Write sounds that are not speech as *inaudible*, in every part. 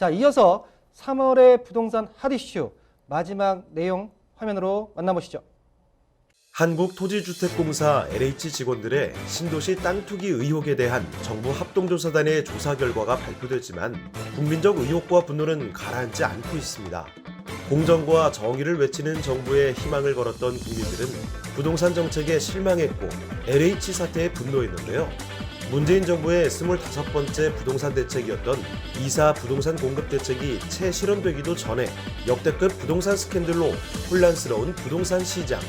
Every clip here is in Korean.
자, 이어서 3월의 부동산 핫 이슈 마지막 내용 화면으로 만나보시죠. 한국토지주택공사 LH 직원들의 신도시 땅 투기 의혹에 대한 정부 합동조사단의 조사 결과가 발표됐지만 국민적 의혹과 분노는 가라앉지 않고 있습니다. 공정과 정의를 외치는 정부에 희망을 걸었던 국민들은 부동산 정책에 실망했고 LH 사태에 분노했는데요. 문재인 정부의 25번째 부동산 대책이었던 이사 부동산 공급 대책이 채 실현되기도 전에 역대급 부동산 스캔들로 혼란스러운 부동산 시장.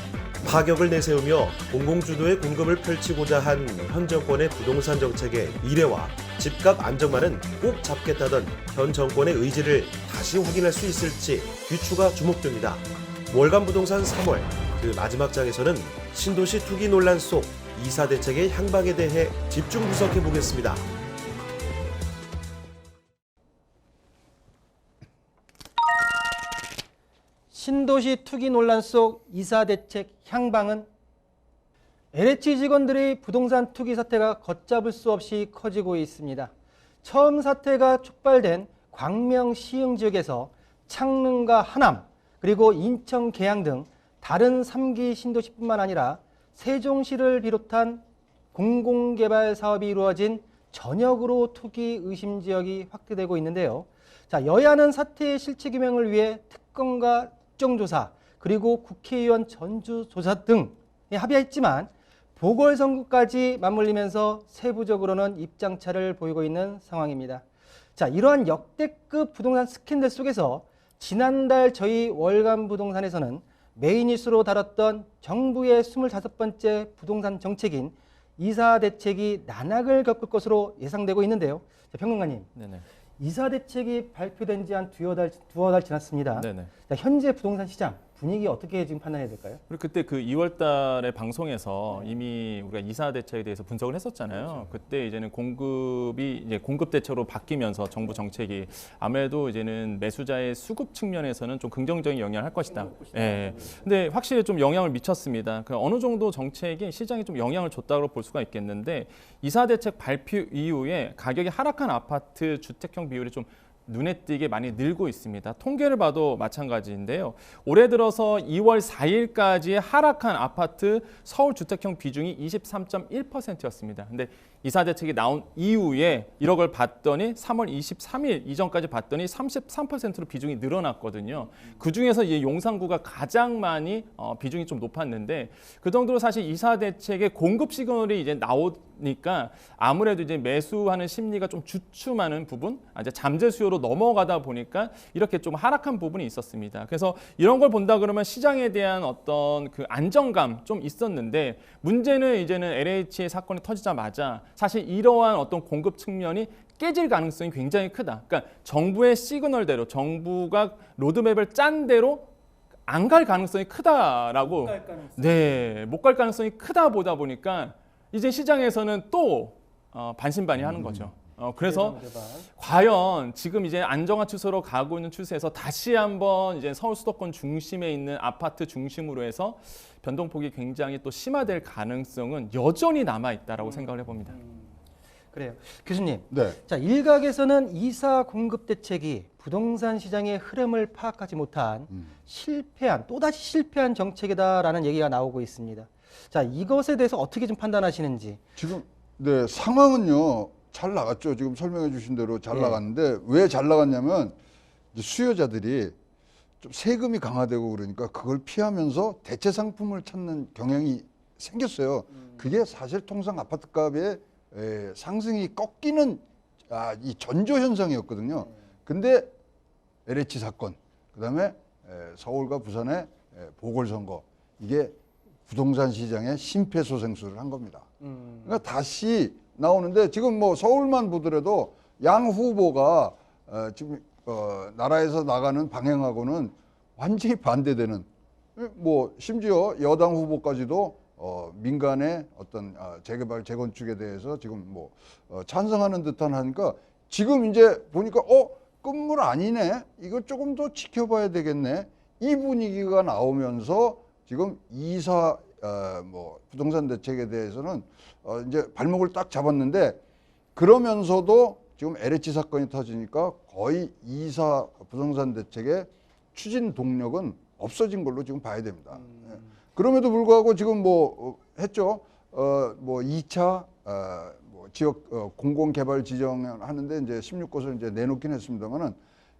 파격을 내세우며 공공주도의 공급을 펼치고자 한 현 정권의 부동산 정책의 미래와 집값 안정만은 꼭 잡겠다던 현 정권의 의지를 다시 확인할 수 있을지 귀추가 주목됩니다. 월간 부동산 3월 그 마지막 장에서는 신도시 투기 논란 속 이사 대책의 향방에 대해 집중 분석해 보겠습니다. 신도시 투기 논란 속 이사 대책 향방은 LH 직원들의 부동산 투기 사태가 걷잡을 수 없이 커지고 있습니다. 처음 사태가 촉발된 광명 시흥 지역에서 창릉과 하남 그리고 인천 계양 등 다른 3기 신도시뿐만 아니라 세종시를 비롯한 공공개발 사업이 이루어진 전역으로 투기 의심 지역이 확대되고 있는데요. 자, 여야는 사태의 실체 규명을 위해 특검과 국정조사 그리고 국회의원 전주조사 등에 합의했지만 보궐선거까지 맞물리면서 세부적으로는 입장차를 보이고 있는 상황입니다. 자, 이러한 역대급 부동산 스캔들 속에서 지난달 저희 월간 부동산에서는 메인 이슈로 다뤘던 정부의 25번째 부동산 정책인 이사 대책이 난학을 겪을 것으로 예상되고 있는데요. 자, 평론가님, 네네. 이사 대책이 발표된 지 한 두어 달, 두어 달 지났습니다. 자, 현재 부동산 시장 분위기 어떻게 지금 판단해야 될까요? 그리고 그때 그 2월달에 방송에서 이미 우리가 이사 대책에 대해서 분석을 했었잖아요. 그때 이제는 공급이 이제 공급 대책으로 바뀌면서 정부 정책이 아무래도 이제는 매수자의 수급 측면에서는 좀 긍정적인 영향을 할 것이다. 예. 근데 확실히 좀 영향을 미쳤습니다. 그 어느 정도 정책이 시장에 좀 영향을 줬다고 볼 수가 있겠는데 이사 대책 발표 이후에 가격이 하락한 아파트 주택형 비율이 좀 눈에 띄게 많이 늘고 있습니다. 통계를 봐도 마찬가지인데요. 올해 들어서 2월 4일까지 하락한 아파트 서울 주택형 비중이 23.1%였습니다. 근데 이사 대책이 나온 이후에 1억을 봤더니 3월 23일 이전까지 봤더니 33%로 비중이 늘어났거든요. 그 중에서 이 용산구가 가장 많이 어, 비중이 좀 높았는데 그 정도로 사실 이사 대책의 공급 시그널이 이제 나오니까 아무래도 이제 매수하는 심리가 좀 주춤하는 부분, 아, 이제 잠재 수요로 넘어가다 보니까 이렇게 좀 하락한 부분이 있었습니다. 그래서 이런 걸 본다 그러면 시장에 대한 어떤 그 안정감 좀 있었는데 문제는 이제는 LH 사건이 터지자마자 사실 이러한 어떤 공급 측면이 깨질 가능성이 굉장히 크다. 그러니까 정부의 시그널대로 정부가 로드맵을 짠 대로 안 갈 가능성이 크다라고 네, 못 갈 가능성이 크다 보다 보니까 이제 시장에서는 또 어, 반신반의하는 거죠. 어, 그래서 과연 지금 이제 안정화 추세로 가고 있는 추세에서 다시 한번 이제 서울 수도권 중심에 있는 아파트 중심으로 해서 변동폭이 굉장히 또 심화될 가능성은 여전히 남아 있다라고 생각을 해봅니다. 그래요. 교수님, 네. 자 일각에서는 이사 공급 대책이 부동산 시장의 흐름을 파악하지 못한 음. 실패한 또다시 실패한 정책이다라는 얘기가 나오고 있습니다. 자 이것에 대해서 어떻게 좀 판단하시는지. 지금 네 상황은요 잘 나갔죠. 지금 설명해 주신 대로 잘 예. 나갔는데 왜 잘 나갔냐면 이제 수요자들이 좀 세금이 강화되고 그러니까 그걸 피하면서 대체 상품을 찾는 경향이 생겼어요. 그게 사실 통상 아파트 값의 에, 상승이 꺾이는 아, 이 전조 현상이었거든요. 근데 LH 사건, 그다음에 에, 서울과 부산의 에, 보궐선거 이게 부동산 시장의 심폐소생술을 한 겁니다. 그러니까 다시 나오는데 지금 뭐 서울만 보더라도 양 후보가 어, 지금 어, 나라에서 나가는 방향하고는 완전히 반대되는 뭐 심지어 여당 후보까지도 어, 민간의 어떤 아, 재개발 재건축에 대해서 지금 뭐 어, 찬성하는 듯한 하니까 지금 이제 보니까 어 끝물 아니네. 이거 조금 더 지켜봐야 되겠네. 이 분위기가 나오면서 지금 이사 어, 뭐 부동산 대책에 대해서는 어, 이제 발목을 딱 잡았는데 그러면서도 지금 LH 사건이 터지니까 거의 이사 부동산 대책의 추진 동력은 없어진 걸로 지금 봐야 됩니다. 예. 그럼에도 불구하고 지금 뭐 어, 했죠. 어 뭐 2차 어 뭐 지역 어, 공공 개발 지정하는데 이제 16곳을 이제 내놓긴 했습니다만은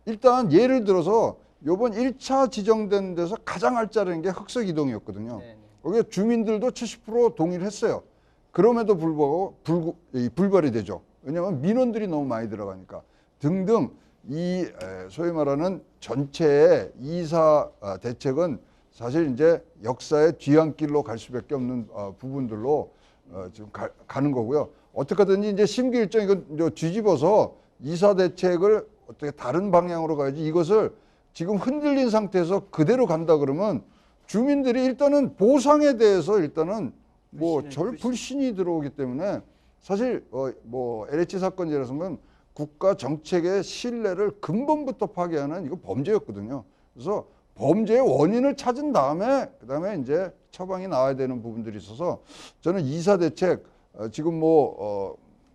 일단 예를 들어서 요번 1차 지정된 데서 가장 알짜른 게 흑석 이동이었거든요. 네, 네. 거기에 주민들도 70% 동의를 했어요. 그럼에도 불구하고 불, 이 불발이 되죠. 왜냐하면 민원들이 너무 많이 들어가니까 등등 이 에, 소위 말하는 전체의 이사 아, 대책은 사실 이제 역사의 뒤안길로 갈 수밖에 없는 어, 부분들로 어, 지금 가, 가는 거고요. 어떻게든지 이제 심기 일정 이건 이제 뒤집어서 이사 대책을 어떻게 다른 방향으로 가야지 이것을 지금 흔들린 상태에서 그대로 간다 그러면 주민들이 일단은 보상에 대해서 일단은 뭐 절 불신이 들어오기 때문에 사실 어 뭐 LH 사건 예를 들어서는 국가 정책의 신뢰를 근본부터 파괴하는 이거 범죄였거든요. 그래서 범죄의 원인을 찾은 다음에 그다음에 이제 처방이 나와야 되는 부분들이 있어서 저는 이사 대책 어, 지금 뭐 어,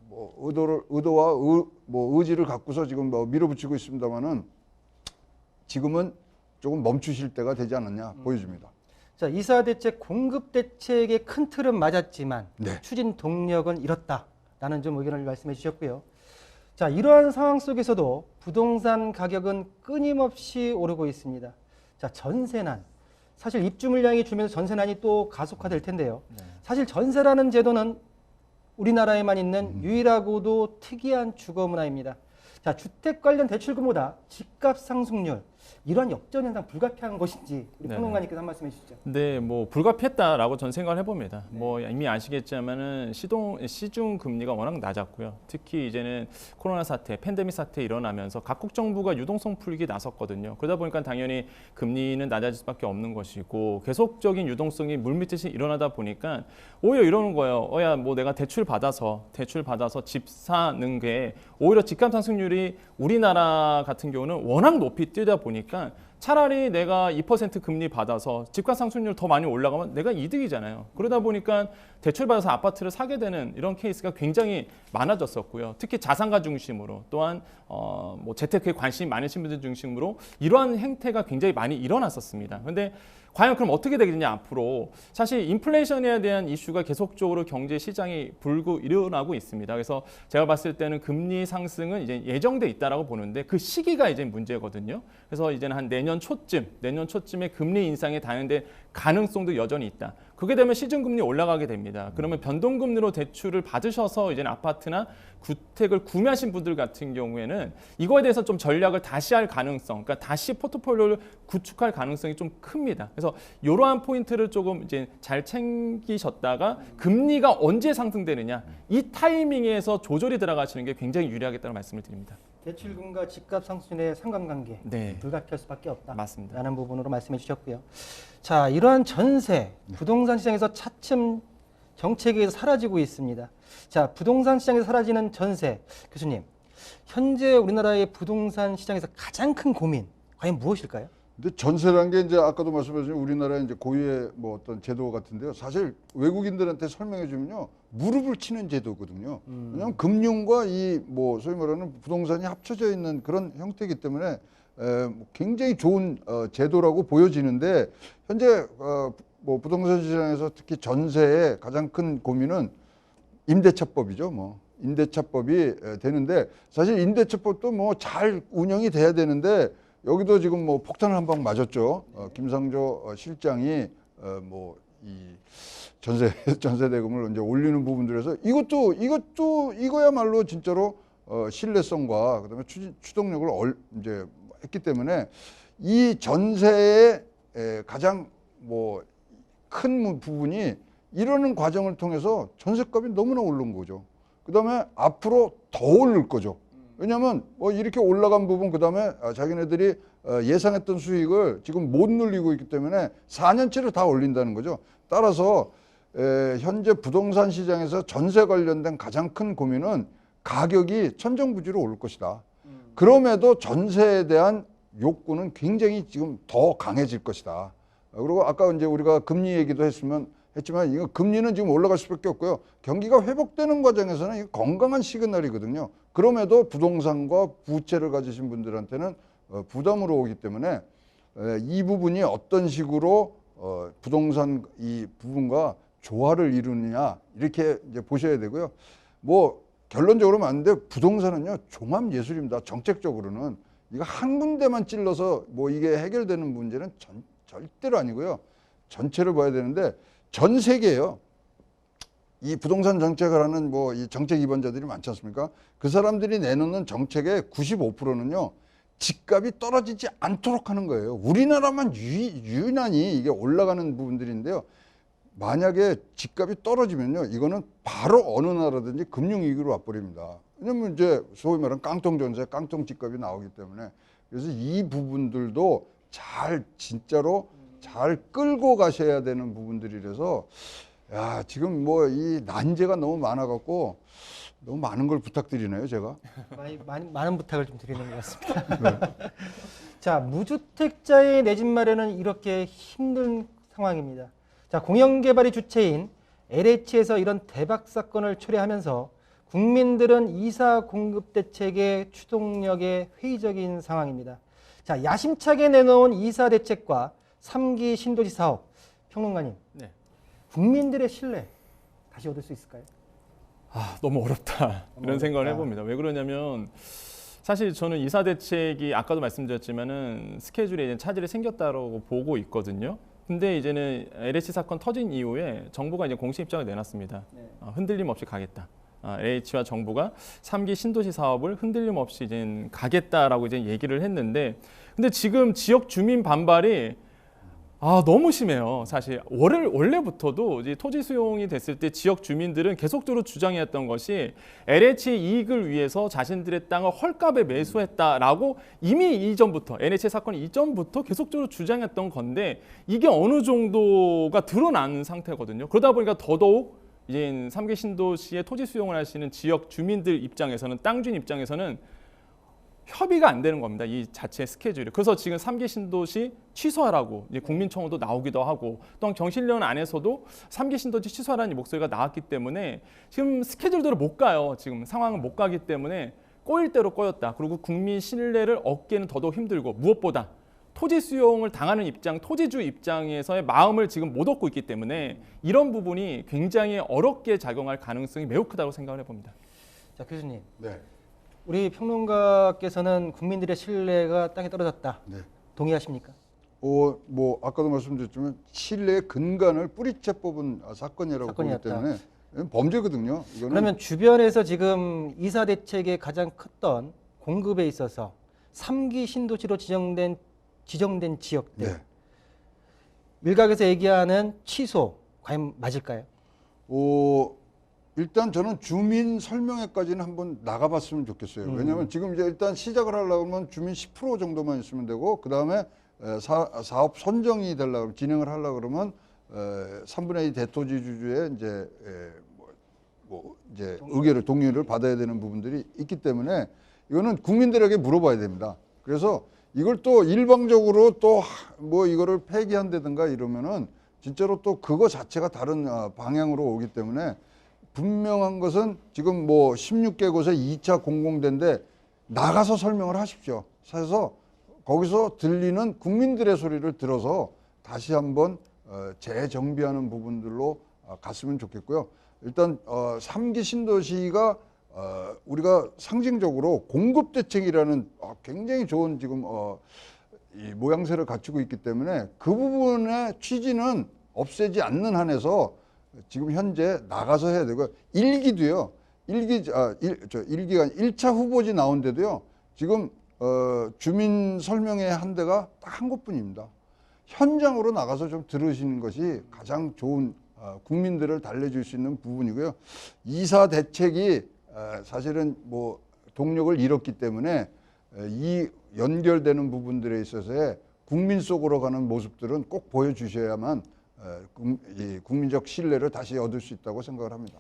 뭐 의도를 의도와 의, 뭐 의지를 갖고서 지금 뭐 밀어붙이고 있습니다만은 지금은 조금 멈추실 때가 되지 않았냐 보여집니다. 자, 이사 대책 공급 대책의 큰 틀은 맞았지만 네. 추진 동력은 잃었다라는 좀 의견을 말씀해 주셨고요. 자, 이러한 상황 속에서도 부동산 가격은 끊임없이 오르고 있습니다. 자, 전세난. 사실 입주 물량이 줄면서 전세난이 또 가속화될 텐데요. 사실 전세라는 제도는 우리나라에만 있는 유일하고도 특이한 주거 문화입니다. 자, 주택 관련 대출금보다 집값 상승률 이러한 역전 현상 불가피한 것인지 우리. 평론가님께서 한 말씀 해 주시죠. 근데 뭐 불가피했다라고 전 생각을 해봅니다. 뭐 이미 아시겠지만은 시동 시중 금리가 워낙 낮았고요. 특히 이제는 코로나 사태, 팬데믹 사태 일어나면서 각국 정부가 유동성 풀기 나섰거든요. 그러다 보니까 당연히 금리는 낮아질 수밖에 없는 것이고 계속적인 유동성이 물밀듯이 일어나다 보니까 오히려 이러는 거예요. 어야 뭐 내가 대출 받아서 대출 받아서 집 사는 게 오히려 집값 상승률이 우리나라 같은 경우는 워낙 높이 뛰다 보니 까 차라리 내가 2% 금리 받아서 집값 상승률 더 많이 올라가면 내가 이득이잖아요. 그러다 보니까 대출 받아서 아파트를 사게 되는 이런 케이스가 굉장히 많아졌었고요. 특히 자산가 중심으로 또한 어, 뭐 재테크에 관심이 많으신 분들 중심으로 이러한 행태가 굉장히 많이 일어났었습니다. 근데 과연 그럼 어떻게 되겠냐 앞으로 사실 인플레이션에 대한 이슈가 계속적으로 경제 시장이 불고 일어나고 있습니다. 그래서 제가 봤을 때는 금리 상승은 이제 예정돼 있다라고 보는데 그 시기가 이제 문제거든요. 그래서 이제는 한 내년 초쯤 내년 초쯤에 금리 인상에 다는데 가능성도 여전히 있다. 그게 되면 시중 금리 올라가게 됩니다. 그러면 변동 금리로 대출을 받으셔서 이제 아파트나 주택을 구매하신 분들 같은 경우에는 이거에 대해서 좀 전략을 다시 할 가능성, 그러니까 다시 포트폴리오를 구축할 가능성이 좀 큽니다. 그래서 이러한 포인트를 조금 이제 잘 챙기셨다가 금리가 언제 상승되느냐 이 타이밍에서 조절이 들어가시는 게 굉장히 유리하겠다는 말씀을 드립니다. 대출금과 집값 상승의 상관관계 네, 불가피할 수밖에 없다. 맞습니다. 라는 부분으로 말씀해 주셨고요. 자, 이러한 전세, 부동산 시장에서 차츰 정책에 의해서 사라지고 있습니다. 자, 부동산 시장에서 사라지는 전세. 교수님, 현재 우리나라의 부동산 시장에서 가장 큰 고민, 과연 무엇일까요? 근데 전세란 게 이제 아까도 말씀하신 우리나라의 이제 고유의 뭐 어떤 제도 같은데요. 사실 외국인들한테 설명해 주면요. 무릎을 치는 제도거든요. 왜냐하면 금융과 이 뭐 소위 말하는 부동산이 합쳐져 있는 그런 형태이기 때문에 에, 뭐 굉장히 좋은 어, 제도라고 보여지는데 현재 어, 뭐 부동산 시장에서 특히 전세의 가장 큰 고민은 임대차법이죠. 뭐 임대차법이 에, 되는데 사실 임대차법도 뭐 잘 운영이 돼야 되는데 여기도 지금 뭐 폭탄을 한 방 맞았죠. 어, 김상조 어, 실장이 어, 뭐이 전세 *laughs* 전세 대금을 이제 올리는 부분들에서 이것도 이것도 이거야말로 진짜로 어, 신뢰성과 그다음에 추진, 추동력을 얼, 이제 했기 때문에 이 전세의 에, 가장 뭐 큰 부분이 이러는 과정을 통해서 전세값이 너무나 오른 거죠. 그다음에 앞으로 더 오를 거죠. 왜냐하면 뭐 이렇게 올라간 부분 그다음에 아, 자기네들이 어, 예상했던 수익을 지금 못 누리고 있기 때문에 4년치를 다 올린다는 거죠. 따라서 에, 현재 부동산 시장에서 전세 관련된 가장 큰 고민은 가격이 천정부지로 오를 것이다. 그럼에도 전세에 대한 욕구는 굉장히 지금 더 강해질 것이다. 어, 그리고 아까 이제 우리가 금리 얘기도 했으면 했지만 이거 금리는 지금 올라갈 수밖에 없고요. 경기가 회복되는 과정에서는 이거 건강한 시그널이거든요. 그럼에도 부동산과 부채를 가지신 분들한테는 어, 부담으로 오기 때문에 에, 이 부분이 어떤 식으로 어, 부동산 이 부분과 조화를 이루느냐 이렇게 이제 보셔야 되고요. 뭐 결론적으로 맞는데 부동산은요 종합 예술입니다. 정책적으로는 이거 한 군데만 찔러서 뭐 이게 해결되는 문제는 전, 절대로 아니고요. 전체를 봐야 되는데 전 세계에요. 이 부동산 정책을 하는 뭐 이 정책 입원자들이 많지 않습니까? 그 사람들이 내놓는 정책의 95%는요. 집값이 떨어지지 않도록 하는 거예요. 우리나라만 유, 유난히 이게 올라가는 부분들인데요. 만약에 집값이 떨어지면요, 이거는 바로 어느 나라든지 금융위기로 와버립니다. 왜냐면 이제 소위 말하는 깡통 전세, 깡통 집값이 나오기 때문에 그래서 이 부분들도 잘 진짜로 잘 끌고 가셔야 되는 부분들이라서 야 지금 뭐 이 난제가 너무 많아갖고 너무 많은 걸 부탁드리네요 제가. 많이, 많이, 많은 부탁을 좀 드리는 것 같습니다. *laughs* 자, 무주택자의 내 집 마련은 이렇게 힘든 상황입니다. 자, 공영개발이 주체인 LH에서 이런 대박 사건을 초래하면서 국민들은 이사 공급 대책의 추동력에 회의적인 상황입니다. 자, 야심차게 내놓은 이사 대책과 3기 신도시 사업 평론가님, 네. 국민들의 신뢰 다시 얻을 수 있을까요? 아, 너무 어렵다. 이런 생각을 어렵다. 해봅니다. 왜 그러냐면 사실 저는 이사 대책이 아까도 말씀드렸지만은 스케줄에 이제 차질이 생겼다고 보고 있거든요. 근데 이제는 LH 사건 터진 이후에 정부가 이제 공식 입장을 내놨습니다. 네. 어, 흔들림 없이 가겠다. 아, LH와 정부가 3기 신도시 사업을 흔들림 없이 이제 가겠다라고 이제 얘기를 했는데 근데 지금 지역 주민 반발이 아 너무 심해요. 사실 원래 원래부터도 이제 토지 수용이 됐을 때 지역 주민들은 계속적으로 주장해왔던 것이 LH의 이익을 위해서 자신들의 땅을 헐값에 매수했다라고 이미 이전부터 LH 사건 이전부터 계속적으로 주장했던 건데 이게 어느 정도가 드러난 상태거든요. 그러다 보니까 더더욱 이제 3개 신도시의 토지 수용을 하시는 지역 주민들 입장에서는 땅 주인 입장에서는 협의가 안 되는 겁니다. 이 자체 스케줄이. 그래서 지금 3기 신도시 취소하라고 이제 국민청원도 나오기도 하고 또한 경실련 안에서도 3기 신도시 취소하라는 이 목소리가 나왔기 때문에 지금 스케줄대로 못 가요. 지금 상황은 못 가기 때문에 꼬일 대로 꼬였다. 그리고 국민 신뢰를 얻기에는 더더욱 힘들고 무엇보다 토지 수용을 당하는 입장, 토지주 입장에서의 마음을 지금 못 얻고 있기 때문에 이런 부분이 굉장히 어렵게 작용할 가능성이 매우 크다고 생각을 해봅니다. 자, 교수님. 네. 우리 평론가께서는 국민들의 신뢰가 땅에 떨어졌다. 네. 동의하십니까? 어, 뭐 아까도 말씀드렸지만 신뢰의 근간을 뿌리채 뽑은 아, 사건이라고 보기 사건이었다. 때문에 이건 범죄거든요. 이거는 그러면 주변에서 지금 이사 대책의 가장 컸던 공급에 있어서 3기 신도시로 지정된 지정된 지역들 네. 일각에서 얘기하는 취소 과연 맞을까요? 어, 일단 저는 주민 설명회까지는 한번 나가봤으면 좋겠어요. 음. 왜냐하면 지금 이제 일단 시작을 하려면 주민 10% 정도만 있으면 되고 그 다음에 사업 선정이 되려고 진행을 하려고 그러면 에, 3분의 2 대토지 주주의 이제 에, 뭐, 뭐 이제 의견을 동의를 받아야 되는 부분들이 있기 때문에 이거는 국민들에게 물어봐야 됩니다. 그래서 이걸 또 일방적으로 또 뭐 이거를 폐기한다든가 이러면은 진짜로 또 그거 자체가 다른 어, 방향으로 오기 때문에 분명한 것은 지금 뭐 16개 곳에 2차 공공대인데 나가서 설명을 하십시오. 그래서 거기서 들리는 국민들의 소리를 들어서 다시 한번 어, 재정비하는 부분들로 어, 갔으면 좋겠고요. 일단 어, 3기 신도시가 어, 우리가 상징적으로 공급 대책이라는 어, 굉장히 좋은 지금 어, 이 모양새를 갖추고 있기 때문에 그 부분의 취지는 없애지 않는 한에서 지금 현재 나가서 해야 되고요. 일기도요. 일기 아, 일, 저 일기가 일차 후보지 나온 데도요. 지금 어, 주민 설명회 한 대가 딱 한 곳뿐입니다. 현장으로 나가서 좀 들으시는 것이 가장 좋은 어, 국민들을 달래줄 수 있는 부분이고요. 이사 대책이 어, 사실은 뭐 동력을 잃었기 때문에 에, 이 연결되는 부분들에 있어서의 국민 속으로 가는 모습들은 꼭 보여주셔야만 에, 국- 이 국민적 신뢰를 다시 얻을 수 있다고 생각을 합니다.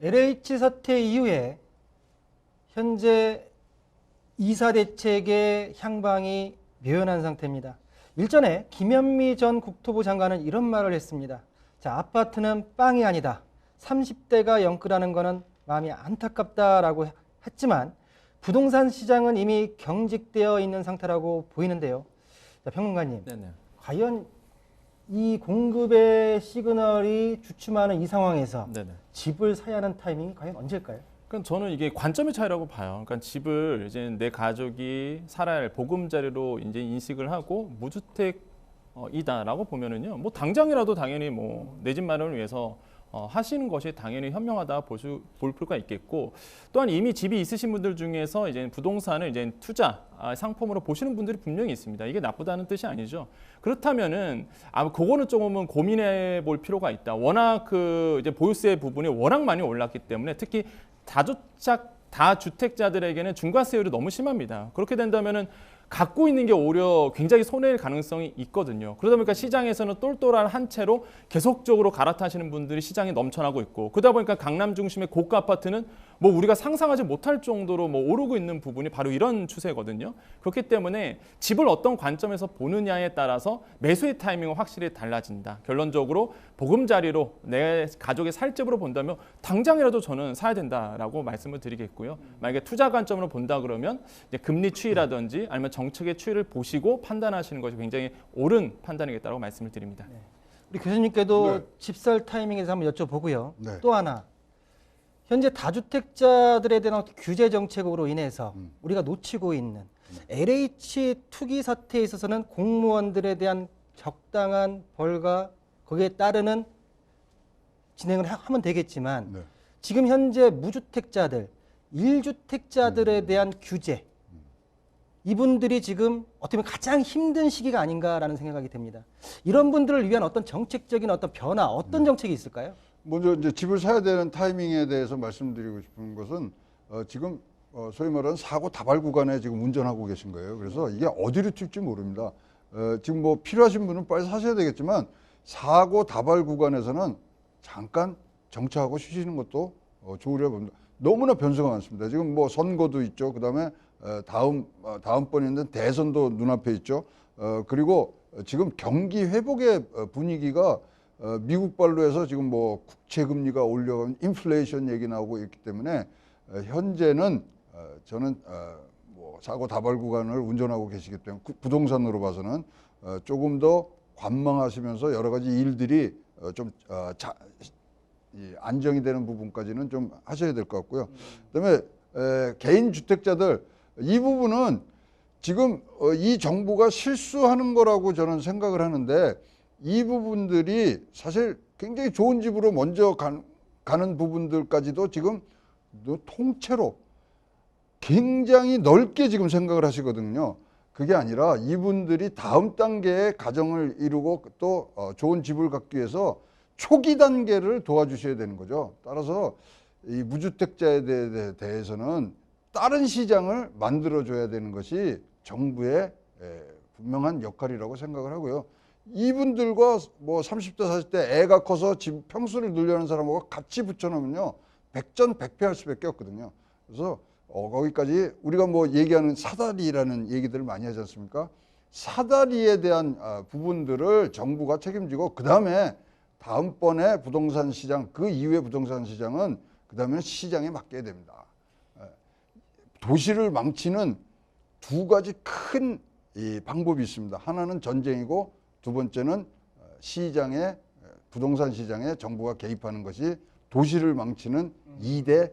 LH 사태 이후에 현재 이사 대책의 향방이 묘연한 상태입니다. 일전에 김현미 전 국토부 장관은 이런 말을 했습니다. 자, 아파트는 빵이 아니다. 30대가 영끌하는 거는 마음이 안타깝다라고 했지만 부동산 시장은 이미 경직되어 있는 상태라고 보이는데요. 자, 평론가님, 네네. 과연 이 공급의 시그널이 주춤하는 이 상황에서 네네. 집을 사야 하는 타이밍이 과연 언제일까요? 그러니까 저는 이게 관점의 차이라고 봐요. 그러니까 집을 이제 내 가족이 살아야 할 보금자리로 이제 인식을 하고 무주택 이다라고 보면은요. 뭐 당장이라도 당연히 뭐 내 집 마련을 위해서 어, 하시는 것이 당연히 현명하다 보수, 볼 필요가 있겠고 또한 이미 집이 있으신 분들 중에서 이제 부동산을 이제 투자 아, 상품으로 보시는 분들이 분명히 있습니다. 이게 나쁘다는 뜻이 아니죠. 그렇다면은 아 그거는 조금은 고민해 볼 필요가 있다. 워낙 그 이제 보유세 부분이 워낙 많이 올랐기 때문에 특히 다주택 다주택자들에게는 중과세율이 너무 심합니다. 그렇게 된다면은 갖고 있는 게 오히려 굉장히 손해일 가능성이 있거든요. 그러다 보니까 시장에서는 똘똘한 한 채로 계속적으로 갈아타시는 분들이 시장에 넘쳐나고 있고 그러다 보니까 강남 중심의 고가 아파트는 뭐 우리가 상상하지 못할 정도로 뭐 오르고 있는 부분이 바로 이런 추세거든요. 그렇기 때문에 집을 어떤 관점에서 보느냐에 따라서 매수의 타이밍은 확실히 달라진다. 결론적으로 보금자리로 내 가족의 살집으로 본다면 당장이라도 저는 사야 된다라고 말씀을 드리겠고요. 만약에 투자 관점으로 본다 그러면 이제 금리 추이라든지 아니면 정 책의 추이를 보시고 판단하시는 것이 굉장히 옳은 판단이겠다고 말씀을 드립니다. 우리 교수님께도 네. 집살 타이밍에서 한번 여쭤보고요. 네. 또 하나 현재 다주택자들에 대한 규제 정책으로 인해서 음. 우리가 놓치고 있는 LH 투기 사태에 있어서는 공무원들에 대한 적당한 벌과 거기에 따르는 진행을 하- 하면 되겠지만 네. 지금 현재 무주택자들, 일주택자들에 음. 대한 규제 이분들이 지금 어떻게 보면 가장 힘든 시기가 아닌가라는 생각이 듭니다. 이런 분들을 위한 어떤 정책적인 어떤 변화, 음. 어떤 정책이 있을까요? 먼저 이제 집을 사야 되는 타이밍에 대해서 말씀드리고 싶은 것은 어, 지금 어, 소위 말하는 사고 다발 구간에 지금 운전하고 계신 거예요. 그래서 이게 어디로 튈지 모릅니다. 어, 지금 뭐 필요하신 분은 빨리 사셔야 되겠지만 사고 다발 구간에서는 잠깐 정차하고 쉬시는 것도 어, 좋으려 봅니다. 너무나 변수가 많습니다. 지금 뭐 선거도 있죠. 그다음에 어, 다음 어, 다음번에는 대선도 눈앞에 있죠. 어, 그리고 지금 경기 회복의 어, 분위기가 어, 미국 발로 해서 지금 뭐 국채 금리가 올려가면 인플레이션 얘기 나오고 있기 때문에 어, 현재는 어, 저는 어, 뭐 사고 다발 구간을 운전하고 계시기 때문에 구- 부동산으로 봐서는 어, 조금 더 관망하시면서 여러 가지 일들이 어, 좀 어, 안정이 되는 부분까지는 좀 하셔야 될 것 같고요. 그다음에 에, 개인 주택자들 이 부분은 지금 어, 이 정부가 실수하는 거라고 저는 생각을 하는데 이 부분들이 사실 굉장히 좋은 집으로 먼저 간- 가는 부분들까지도 지금 통째로 굉장히 넓게 지금 생각을 하시거든요. 그게 아니라 이분들이 다음 단계의 가정을 이루고 또 어, 좋은 집을 갖기 위해서 초기 단계를 도와주셔야 되는 거죠. 따라서 이 무주택자에 대해- 대해서는 다른 시장을 만들어줘야 되는 것이 정부의 에, 분명한 역할이라고 생각을 하고요. 이분들과 뭐 30대, 40대 애가 커서 집 평수를 늘려는 사람하고 같이 붙여놓으면요. 백전백패할 수밖에 없거든요. 그래서 어, 거기까지 우리가 뭐 얘기하는 사다리라는 얘기들을 많이 하지 않습니까? 사다리에 대한 아, 부분들을 정부가 책임지고 그 다음에 다음번에 부동산 시장 그 이후의 부동산 시장은 그 다음에는 시장에 맡겨야 됩니다. 예. 도시를 망치는 두 가지 큰이 방법이 있습니다. 하나는 전쟁이고 두 번째는 어, 시장에 에, 부동산 시장에 정부가 개입하는 것이 도시를 망치는 이대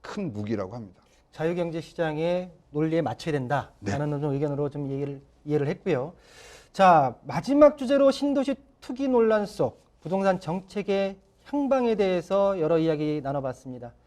큰 무기라고 합니다. 자유경제 시장의 논리에 맞춰야 된다라는 네. 좀 의견으로 좀 얘기를 이해를 했고요. 자 마지막 주제로 신도시 투기 논란 속 부동산 정책의 향방에 대해서 여러 이야기 나눠봤습니다.